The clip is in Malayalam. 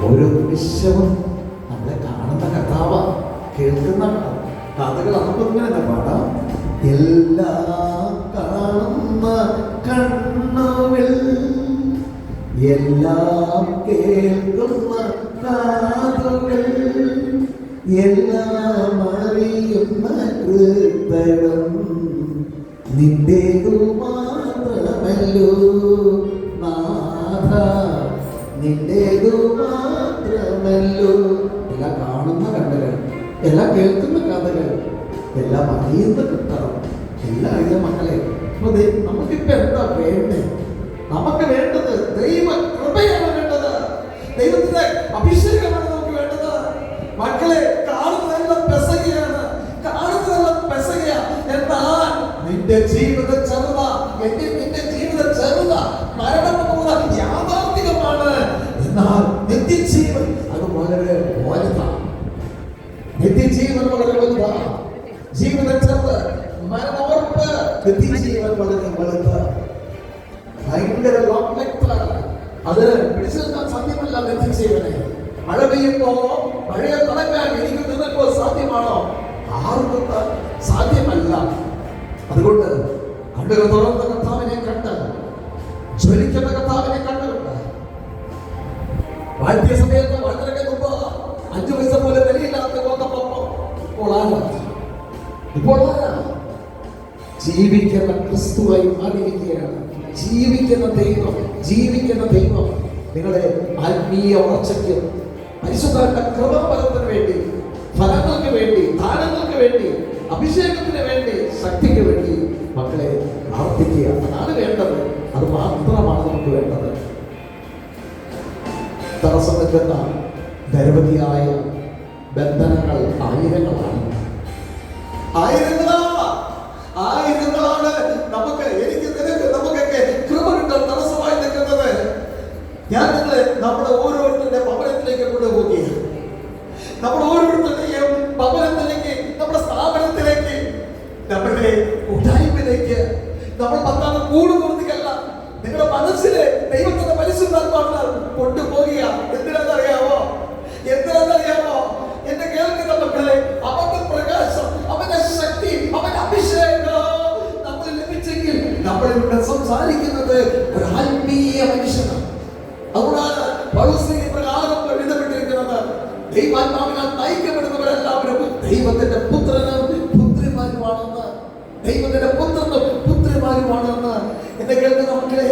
ഓരോ നിമിഷവും നമ്മളെ കാണുന്ന കഥാവ കേൾക്കുന്ന കഥകൾ അതൊക്കെ ഇങ്ങനെ പാടാം. എല്ലാ കാണുന്ന കണ്ണുകൾ എല്ലാം കേൾക്കുന്ന കാതുകൾ എല്ലാം അറിയുന്ന കൃതകം നിന്റേതു മാത്രമല്ലോ നിന്റേതു മാത്രമല്ലോ. എല്ലാം കാണുന്ന കണ്ടകൾ എല്ലാം കേൾക്കുന്ന കഥകൾ എല്ലാം അറിയുന്ന കിട്ടണം എല്ലാം അറിയുന്ന മക്കളെ. അപ്പൊ നമുക്കിപ്പോ എന്താ വേണ്ടേ നമുക്ക് വേണ്ടത് ദൈവ കൃപയാണ് വേണ്ടത്. ദൈവത്തിന്റെ അഭിഷേകമാണ് നമുക്ക് വേണ്ടത്. മക്കളെ കാണുന്നതെല്ലാം പെസകയാണ്. കാണുന്നതെല്ലാം പെസകയാ. എന്നാൽ നിന്റെ ജീവിതം ചെറുത. എന്റെ നിന്റെ ജീവിതം ചെറുത മരണം പോകുന്ന യാഥാർത്ഥികമാണ് എന്നാൽ നിത്യജീവൻ അത് വളരെ വലുതാണ് നിത്യജീവൻ വളരെ വലുതാണ് ജീവിത ചെറുത് മരണോർപ്പ് നിത്യജീവൻ വളരെ വലുത്. ഭയങ്കര ലോങ് ലെക്ചറാണ് അത് പിടിച്ചു നിൽക്കാൻ സാധ്യമല്ല നിത്യജീവനെ. മഴ പെയ്യുമ്പോ മഴയെ തടക്കാൻ എനിക്ക് നിന്നപ്പോ സാധ്യമാണോ? ആർക്കും സാധ്യമല്ല. അതുകൊണ്ട് കണ്ണുകൾ തുറന്ന കർത്താവിനെ കണ്ട് ജ്വലിക്കുന്ന കർത്താവിനെ കണ്ടുകൊണ്ട് വാഴ്ത്തിയ സമയത്ത് വളരെ മുമ്പ് അഞ്ചു പൈസ പോലെ വിലയില്ലാത്ത കൊന്നപ്പോ ഇപ്പോൾ ആരാ ഇപ്പോൾ ആരാ ജീവിക്കുന്ന ക്രിസ്തുവായി മാറിയിരിക്കുകയാണ്. ജീവിക്കുന്ന ദൈവം ജീവിക്കുന്ന ദൈവം നിങ്ങളെ ആത്മീയ വളർച്ചയ്ക്ക് പരിശുദ്ധ കൃപാബലത്തിന് വേണ്ടി ഫലങ്ങൾക്ക് വേണ്ടി ദാനങ്ങൾക്ക് വേണ്ടി അഭിഷേകത്തിന് വേണ്ടി ശക്തിക്ക് വേണ്ടി മക്കളെ പ്രാർത്ഥിക്കുക അതാണ് വേണ്ടത്. അത് മാത്രമാണ് നമുക്ക് വേണ്ടത്. തടസ്സം നിൽക്കുന്ന നിരവധിയായ ബന്ധനങ്ങൾ ആയിരങ്ങളാണ്. ആയിരങ്ങളാ ആയിരങ്ങളാണ് നമുക്ക് എനിക്ക് നിനക്ക് നമുക്കൊക്കെ കൃപ കിട്ടാൻ തടസ്സമായി നിൽക്കുന്നത്. ഞാൻ നിങ്ങളെ നമ്മുടെ ഓരോരുത്തരുടെ ഭവനത്തിലേക്ക് കൊണ്ടുപോവുകയാണ്. നമ്മുടെ ഓരോരുത്തരുടെയും ഭവനത്തിലേക്ക് നമ്മുടെ സ്ഥാപനത്തിലേക്ക് നമ്മുടെ കൂട്ടായ്മയിലേക്ക് നമ്മൾ പത്താമത് കൂട് നിങ്ങളുടെ മനസ്സിലെ ദൈവത്തിന്റെ പരിശുദ്ധാത്മാവിനാൽ കൊണ്ടുപോകുക എന്തിനാണെന്നറിയാമോ എന്തിനാണെന്നറിയാമോ എന്നെ കേൾക്കുന്ന മക്കളെ അവന്റെ പ്രകാശം അവന്റെ ശക്തി അവന്റെ അഭിഷേകം നമ്മൾ ലഭിച്ചെങ്കിൽ നമ്മളിവിടെ സംസാരിക്കുന്നത് ഒരു ആത്മീയ മനുഷ്യനാണ്. അതുകൊണ്ടാണ് പൗലോസിനെ പ്രകാരം എഴുതപ്പെട്ടിരിക്കുന്നത്. ദൈവാത്മാവിനാൽ നയിക്കപ്പെടുന്നവരെല്ലാവരും ദൈവത്തിന്റെ പുത്രനും പുത്രിമാരുമാണെന്ന്. ദൈവത്തിന്റെ പുത്രനും പുത്രിമാരുമാണെന്ന്. എന്നെ കേൾക്കുന്ന മക്കളെ